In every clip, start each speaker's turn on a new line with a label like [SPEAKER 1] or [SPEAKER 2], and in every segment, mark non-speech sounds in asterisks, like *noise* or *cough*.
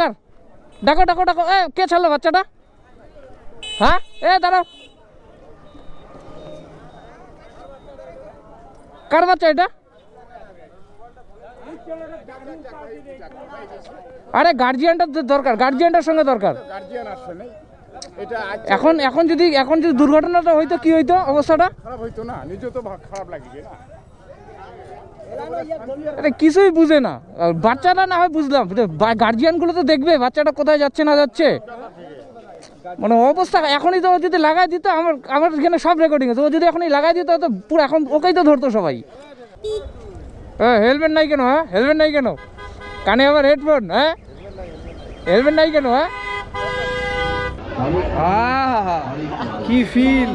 [SPEAKER 1] কার ডাকো ডাকো ডাকো। এ, কে ছাড়লো বাচ্চাটা? হ্যাঁ? এ, দাঁড়াও। কার বাচ্চা এটা? আরে গার্জিয়ানটা তো দরকার। গার্জিয়ানটার সঙ্গে দরকার। এখন এখন যদি এখন যদি দুর্ঘটনাটা হইতো, কি হইতো অবস্থাটা?
[SPEAKER 2] খারাপ হইতো না নিজে তো খারাপ লাগবে, না?
[SPEAKER 1] আরে কিছুই বুঝে না। আর বাচ্চাটা না হয় বুঝলাম গার্জিয়ানগুলো তো দেখবে, বাচ্চাটা কোথায় যাচ্ছে, না যাচ্ছে। মানে অবস্থা, এখনই তো যদি লাগাই দিত, আমার আমার এখানে সব রেকর্ডিং আছে। ও যদি এখনই লাগাই দিত তো পুরো এখন ওকেই তো ধরতো সবাই। হ্যাঁ হেলমেট নাই কেন হ্যাঁ? হেলমেট নাই কেন? কানে আবার হেডফোন হ্যাঁ? হেলমেট নাই কেন হ্যাঁ? কি ফিল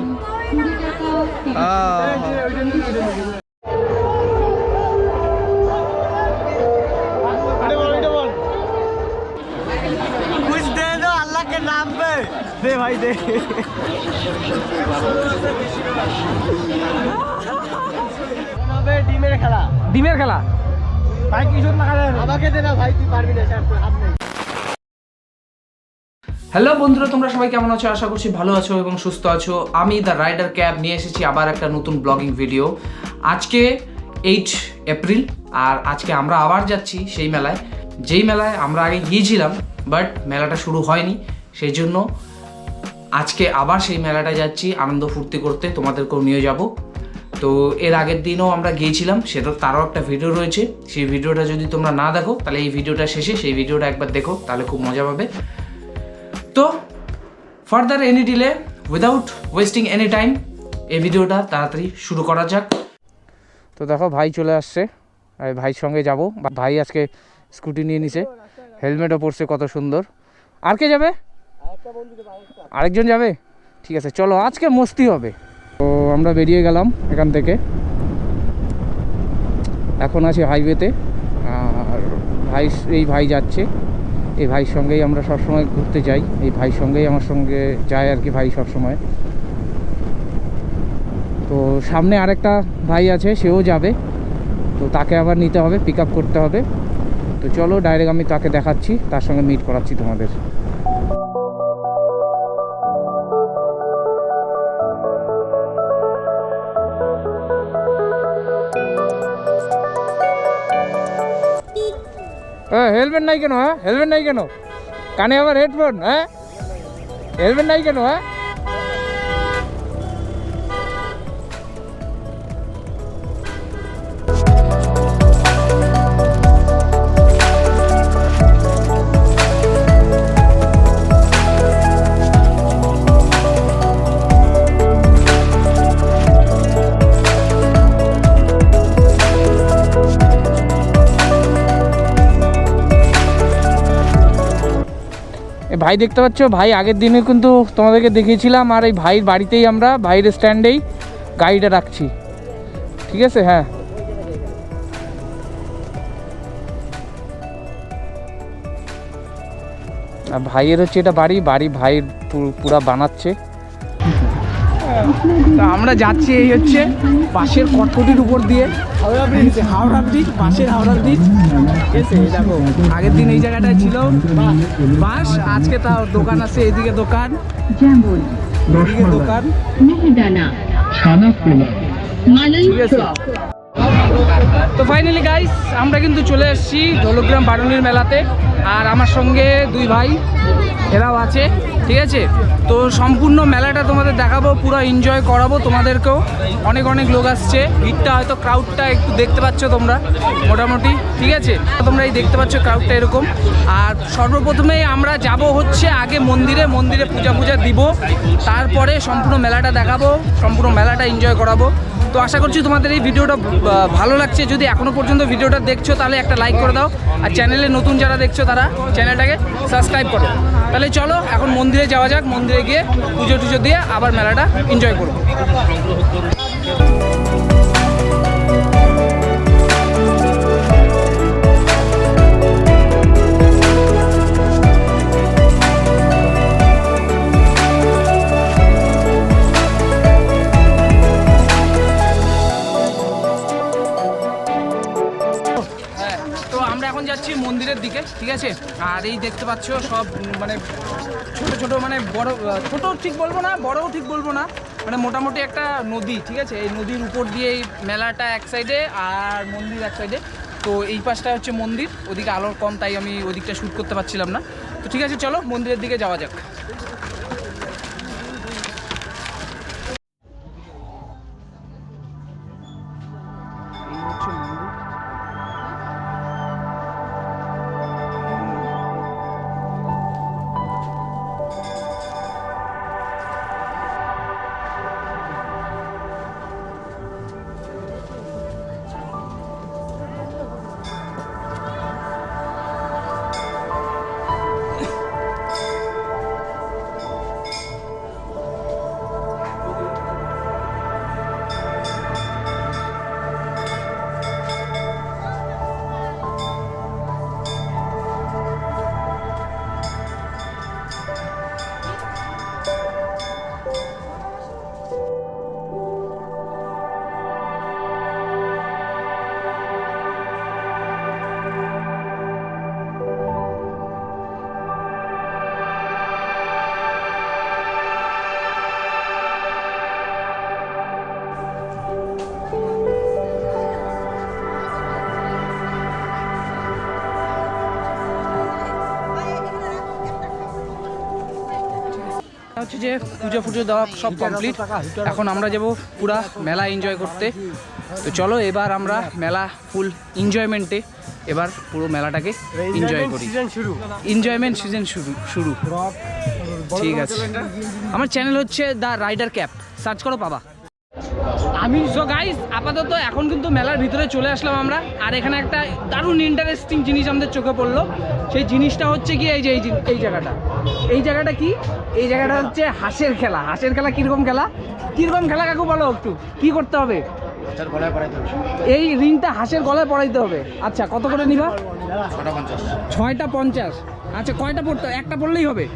[SPEAKER 3] দে ভাই দে। ডিমের খেলা।
[SPEAKER 1] ডিমের খেলা?
[SPEAKER 3] ভাই কিশোর না খেলা আমাকে দে না ভাই তুই পারবি না স্যার হাত নেই।
[SPEAKER 1] হ্যালো বন্ধুরা তোমরা সবাই কেমন আছো? আশা করছি ভালো আছো এবং সুস্থ আছো। আমি দ্য রাইডার ক্যাব নিয়ে এসেছি আবার একটা নতুন ব্লগিং ভিডিও আজকে এইট এপ্রিল আর আজকে আমরা আবার যাচ্ছি সেই মেলায়। যেই মেলায় আমরা আগে গিয়েছিলাম বাট মেলাটা শুরু হয়নি। সেই জন্য আজকে আবার সেই মেলাটা যাচ্ছি, আনন্দ ফুর্তি করতে তোমাদেরকেও নিয়ে যাব। তো এর আগের দিনও আমরা গিয়েছিলাম সেটা তারও একটা ভিডিও রয়েছে। সেই ভিডিওটা যদি তোমরা না দেখো, তাহলে এই ভিডিওটা শেষে, সেই ভিডিওটা একবার দেখো, তাহলে খুব মজা পাবে। তো further any delay without wasting any time এই ভিডিওটা তাড়াতাড়ি শুরু করা যাক। তো দেখো, ভাই চলে আসছে ভাইয়ের সঙ্গে যাব। ভাই আজকে স্কুটি নিয়ে নিছে হেলমেটও পরছে কত সুন্দর। আর কে যাবে? আরেকজন যাবে? ঠিক আছে, চলো, আজকে মস্তি হবে। তো আমরা বেরিয়ে গেলাম এখান থেকে। এখন আছি হাইওয়েতে আর ভাই, এই ভাই যাচ্ছে। এই ভাইয়ের সঙ্গেই আমরা সবসময় ঘুরতে যাই। এই ভাইয়ের সঙ্গেই আমার সঙ্গে যায় আর কি ভাই সবসময়। তো সামনে আরেকটা ভাই আছে, সেও যাবে। তো তাকে আবার নিতে হবে পিক করতে হবে। তো চলো ডাইরেক্ট আমি তাকে দেখাচ্ছি, তার সঙ্গে মিট করাচ্ছি তোমাদের। হ্যাঁ হেলমেট নাই কেন হ্যাঁ হেলমেট নাই কেন? কানে আবার হেডফোন হ্যাঁ হেলমেট নাই কেন হ্যাঁ ভাই দেখতে পাচ্ছ, ভাই আগের দিনে কিন্তু তোমাদেরকে দেখিয়েছিলাম, আর এই ভাইয়ের বাড়িতেই আমরা, ভাইয়ের স্ট্যান্ডেই গাড়িটা রাখছি। ঠিক আছে? হ্যাঁ। আর ভাইয়ের হচ্ছে এটা বাড়ি বাড়ি ভাইয়ের পুরা বানাচ্ছে। তা আমরা যাচ্ছি এই হচ্ছে বাসের কটকটির উপর দিয়ে। Howrah bridge Howrah bridge Howrah bridge. ঠিক আছে দেখো, আগের দিন এই জায়গাটায় ছিল বাস আজকে তাও দোকান আছে এদিকে দোকান। এদিকে দোকান। তো ফাইনালি গাইস আমরা কিন্তু চলে এসেছি ধলগ্রাম বারুনির মেলাতে। আর আমার সঙ্গে দুই ভাই, এরাও আছে। ঠিক আছে? তো সম্পূর্ণ মেলাটা তোমাদের দেখাবো, পুরো এনজয় করাবো তোমাদেরকেও। অনেক অনেক লোক আসছে। ভিড়টা হয়তো ক্রাউডটা একটু দেখতে পাচ্ছ তোমরা, মোটামুটি, ঠিক আছে? তোমরা এই দেখতে পাচ্ছ ক্রাউডটা এরকম। আর সর্বপ্রথমেই আমরা যাব হচ্ছে আগে মন্দিরে মন্দিরে পূজা পূজা দিব। তারপরে সম্পূর্ণ মেলাটা দেখাবো, সম্পূর্ণ মেলাটা এনজয় করাবো। তো আশা করছি তোমাদের এই ভিডিওটা ভালো লাগছে। যদি এখনও পর্যন্ত ভিডিওটা দেখছ, তাহলে একটা লাইক করে দাও। আর চ্যানেলে নতুন যারা দেখছ তারা চ্যানেলটাকে সাবস্ক্রাইব করো। তাহলে চলো, এখন মন্দিরে যাওয়া যাক, মন্দিরে গিয়ে পুজো টুজো দিয়ে আবার মেলাটা এনজয় করব। মন্দিরের দিকে, ঠিক আছে? আর এই দেখতে পাচ্ছ সব মানে ছোট ছোট মানে বড় ছোট ঠিক বলব না, বড়ও ঠিক বলব না মানে মোটামুটি একটা নদী, ঠিক আছে? এই নদীর উপর দিয়ে এই মেলাটা এক সাইডে আর মন্দির এক সাইডে। তো এই পাশটা হচ্ছে মন্দির, ওদিকে আলোর কম তাই আমি ওদিকটা শ্যুট করতে পারছিলাম না। তো ঠিক আছে, চলো মন্দিরের দিকে যাওয়া যাক। হচ্ছে যে পুজো ফুজো দেওয়া সব কমপ্লিট এখন আমরা যাব পুরা মেলা এনজয় করতে। তো চলো এবার আমরা মেলা ফুল এনজয়মেন্টে এবার পুরো মেলাটাকে এনজয় করি। এনজয়মেন্ট সিজন শুরু। শুরু ঠিক আছে। আমার চ্যানেল হচ্ছে দ্য রাইডার ক্যাপ সার্চ করো পাবা। আমি সো গাইস আপাতত এখন কিন্তু মেলার ভিতরে চলে আসলাম আমরা। আর এখানে একটা দারুণ ইন্টারেস্টিং জিনিস আমাদের চোখে পড়ল। সেই জিনিসটা হচ্ছে কি এই যে এই এই জায়গাটা। এই জায়গাটা কি? এই জায়গাটা হচ্ছে হাঁসের খেলা। হাঁসের খেলা কীরকম খেলা? কীরকম খেলা কাকু বলো একটু? কি করতে হবে? এই রিংটা হাঁসের গলায় পড়াইতে হবে। আচ্ছা কত করে নিবা? ছয়টা পঞ্চাশ। আচ্ছা কয়টা পড়তে একটা পড়লেই হবে?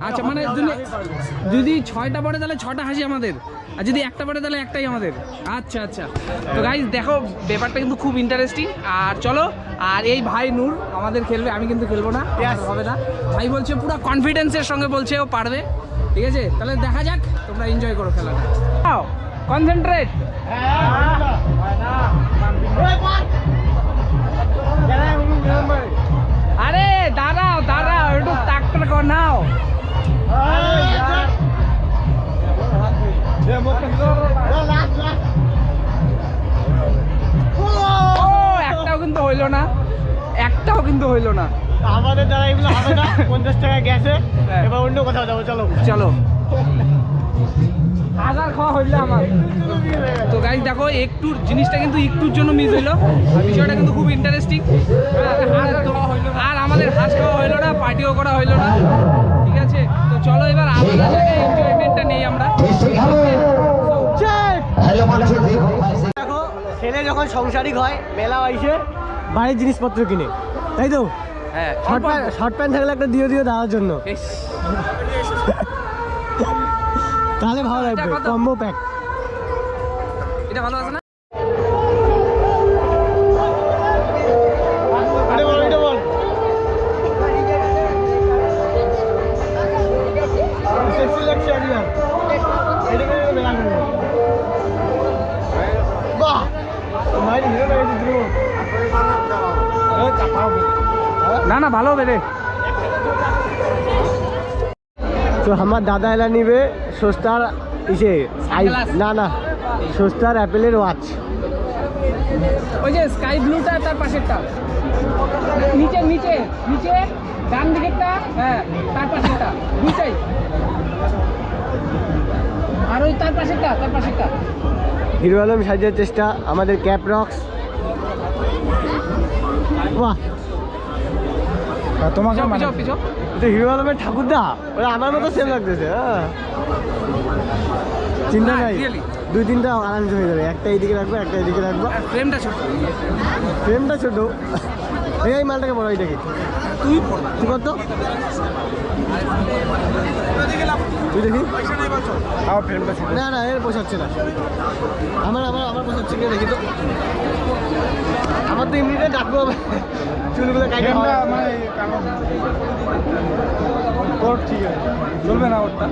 [SPEAKER 1] আচ্ছা মানে যদি- যদি ছয়টা পড়ে তাহলে ছটা হাসি আমাদের। আর যদি একটা পড়ে তাহলে একটাই আমাদের। আচ্ছা আচ্ছা। তো গাইজ দেখো ব্যাপারটা কিন্তু খুব ইন্টারেস্টিং আর চলো আর এই ভাই নূর আমাদের খেলবে আমি কিন্তু খেলব না হবে না। ভাই বলছে পুরো কনফিডেন্সের সঙ্গে বলছে ও পারবে ঠিক আছে? তাহলে দেখা যাক তোমরা এনজয় করো খেলাটা। কনসেন্ট্রেট আরে কিন্তু হইল না।
[SPEAKER 3] আমাদের দ্বারা এগুলো হবে না *laughs* পঞ্চাশ টাকা গেছে
[SPEAKER 1] হ্যাঁ।
[SPEAKER 3] এবার অন্য কোথাও যাব চলো।
[SPEAKER 1] চলো। হাজার খাওয়া হইল আমার। তো গাইজ দেখো একটু জিনিসটা কিন্তু একটুর জন্য মিস হইল। বিষয়টা কিন্তু খুব ইন্টারেস্টিং আর আমাদের হাঁস খাওয়া হইল না পার্টিও করা হইল না। ঠিক আছে? তো চলো এবার আলাদা জায়গায় এনজয়মেন্টটা নেই আমরা।
[SPEAKER 3] দেখো ছেলে যখন সংসারিক হয় মেলা আইসে বাড়ির জিনিসপত্র কিনে। তাই তো?
[SPEAKER 1] হ্যাঁ
[SPEAKER 3] শর্ট প্যান্ট শর্ট প্যান্ট থাকলে একটা দিও দিও দেওয়ার জন্য। তাহলে ভালো লাগবে কম্বো প্যাক
[SPEAKER 1] এটা ভালো আছে না?
[SPEAKER 3] আমার দাদা এলা নিবে সস্তার ইসে? না না সস্তার অ্যাপেলের ওয়াচ।
[SPEAKER 1] ওই যে স্কাই ব্লুটা তার পাশেরটা। নিচে নিচে নিচে ডান দিকেরটা হ্যাঁ তার পাশেরটা দুইটাই আর ওই তার পাশেরটা তার পাশেরটা।
[SPEAKER 3] হিরো আলম সাজার চেষ্টা আমাদের ক্যাপ রক্স। বাহ। তোমাকে
[SPEAKER 1] পিছাও পিছাও পিছাও।
[SPEAKER 3] এটা হিরো আলমের ঠাকুরদা? ওরা আমার মতো সেম লাগতেছে হ্যাঁ। চিন্তা নাই। দুই তিনটা আরামসে হয়ে যাবে একটা এইদিকে রাখব একটা এইদিকে রাখব।
[SPEAKER 1] ফ্রেমটা ছোট।
[SPEAKER 3] ফ্রেমটা ছোট। এই মালটাকে বড় এইটাকে।
[SPEAKER 1] তুই
[SPEAKER 3] তুই কত তুই দেখি।
[SPEAKER 2] আমার ফ্রেমটা
[SPEAKER 3] না না এর পোষাচ্ছে না। আমার আমার আমার পোষাচ্ছে দেখি তো। আমার তো এমনিতে ডাকবো। চুলগুলো কাটে
[SPEAKER 2] মানে তোর ঠিক আছে। চলবে না ওরটা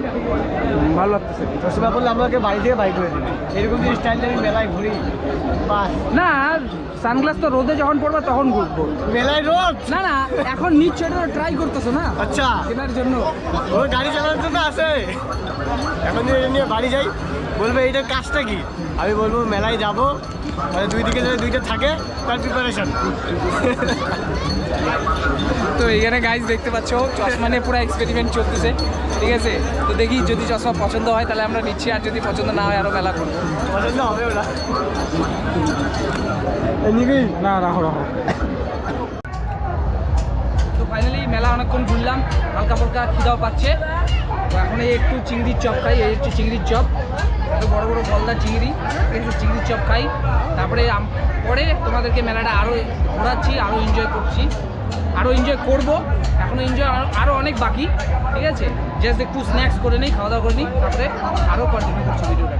[SPEAKER 2] ভালো লাগতেছে।
[SPEAKER 3] চশমা পড়লে আমাকে বাড়ি থেকে বাইক করে দেবে। এরকম যদি স্টাইল আমি মেলায় ঘুরি বাস।
[SPEAKER 1] না সানগ্লাস তো রোদে যখন পড়বে তখন ঘুরবো।
[SPEAKER 3] মেলায় রোদ?
[SPEAKER 1] না না এখন নিশ্চয় ট্রাই করতেছো না?
[SPEAKER 3] আচ্ছা।
[SPEAKER 1] কেনার জন্য।
[SPEAKER 3] ও গাড়ি চালানোর জন্য আছে। এখন যদি এটা নিয়ে বাড়ি যাই বলবে এইটার কাজটা কি? আমি বলব মেলায় যাব। মানে দুই দিকে যদি দুইটা থাকে তার প্রিপারেশন
[SPEAKER 1] তো এখানে গাইজ দেখতে পাচ্ছ চশমা নিয়ে পুরো এক্সপেরিমেন্ট চলতেছে ঠিক আছে? তো দেখি যদি চশমা পছন্দ হয় তাহলে আমরা নিচ্ছি আর যদি পছন্দ না হয় আরও মেলা করব।
[SPEAKER 3] পছন্দ হবে ওরা
[SPEAKER 2] না রাখো রাখো।
[SPEAKER 1] তো ফাইনালি মেলা অনেকক্ষণ ঘুরলাম হালকা ফুলকা খিদাও পাচ্ছে। তো এখন এই একটু চিংড়ির চপ খাই এই হচ্ছে চিংড়ির চপ। একটু বড় বড় গলদা চিংড়ি ঠিক আছে চিংড়ির চপ খাই। তারপরে পরে তোমাদেরকে মেলাটা আরও ঘোরাচ্ছি আরও এনজয় করছি। আরও এনজয় করব। এখনও এনজয় আরও অনেক বাকি, ঠিক আছে? জাস্ট একটু স্ন্যাক্স করে নিই, খাওয়া দাওয়া করে নিই, তারপরে আরও কন্টিনিউ করছি ভিডিওটা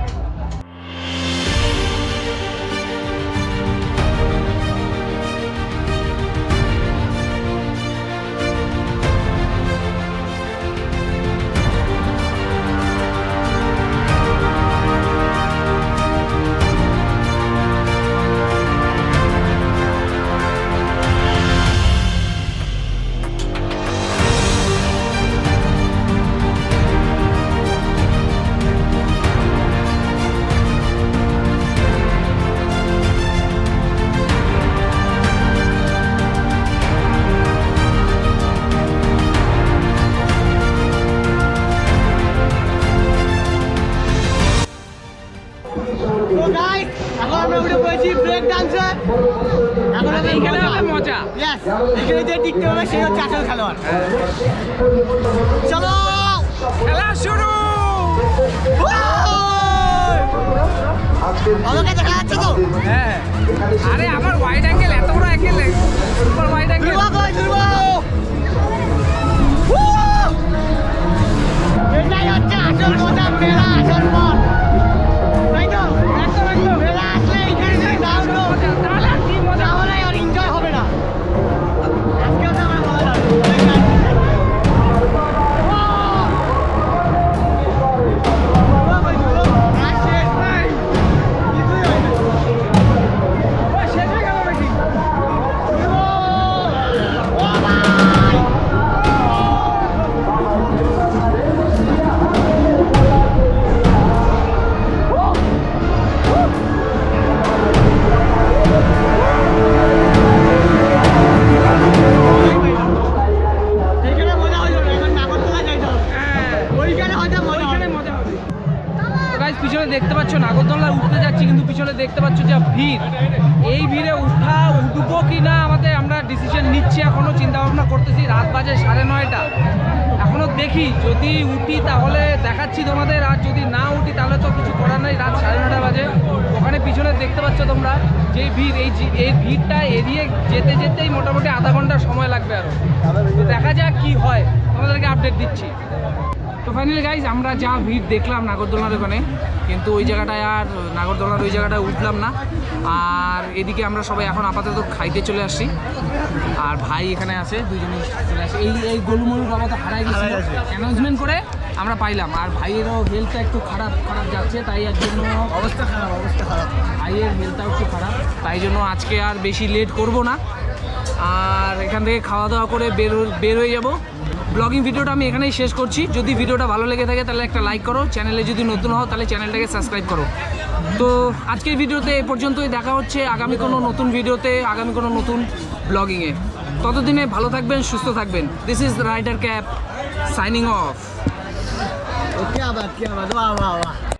[SPEAKER 3] উঠে পড়েছি ব্রেক ডান্সে এখন
[SPEAKER 1] এইখানে হবে মজা।
[SPEAKER 3] ইয়েস এখানে যে টিকতে হবে সেই হচ্ছে আসল খেলোয়াড়। চলো!
[SPEAKER 1] খেলা শুরু!
[SPEAKER 3] আমাকে দেখা যাচ্ছে তো?
[SPEAKER 1] হ্যাঁ। আরে আমার ওয়াইড অ্যাঙ্গেল এত বড় অ্যাঙ্গেল সুপার ওয়াইড অ্যাঙ্গেল নিচ্ছি এখনও চিন্তা ভাবনা করতেছি, রাত বাজে সাড়ে নয়টা। এখনও দেখি, যদি উঠি তাহলে দেখাচ্ছি তোমাদের, আর যদি না উঠি তাহলে তো কিছু করার নাই, রাত সাড়ে নটা বাজে। ওখানে পিছনে দেখতে পাচ্ছ তোমরা, যে ভিড়, এই এই ভিড়টা এড়িয়ে যেতে যেতেই মোটামুটি আধা ঘণ্টা সময় লাগবে আরও তো দেখা যাক কি হয়, তোমাদেরকে আপডেট দিচ্ছি। তো ফাইনালি গাইজ আমরা যা ভিড় দেখলাম নাগরদোলার ওখানে কিন্তু ওই জায়গাটায় আর নাগরদোলার ওই জায়গাটায় উঠলাম না। আর এদিকে আমরা সবাই এখন আপাতত খাইতে চলে আসছি। আর ভাই এখানে আছে দুজনে চলে আসছে। এই এই গোলমলু বাবা তো হারাই গেছে। অ্যানাউন্সমেন্ট করে আমরা পাইলাম। আর ভাইয়েরও হেলথটা একটু খারাপ খারাপ যাচ্ছে তাই এর জন্য
[SPEAKER 3] অবস্থা খারাপ অবস্থা খারাপ।
[SPEAKER 1] ভাইয়ের হেলথটাও একটু খারাপ। তাই জন্য আজকে আর বেশি লেট করব না। আর এখান থেকে খাওয়া দাওয়া করে বের বের হয়ে যাব। ব্লগিং ভিডিওটা আমি এখানেই শেষ করছি যদি ভিডিওটা ভালো লেগে থাকে তাহলে একটা লাইক করো চ্যানেলে যদি নতুন হও তাহলে চ্যানেলটাকে সাবস্ক্রাইব করো তো আজকের ভিডিওতে এ পর্যন্তই দেখা হচ্ছে আগামী কোনো নতুন ভিডিওতে আগামী কোনো নতুন ব্লগিংয়ে ততদিনে ভালো থাকবেন সুস্থ থাকবেন this is rider cap signing off
[SPEAKER 3] क्या बात क्या बात वाह वाह वाह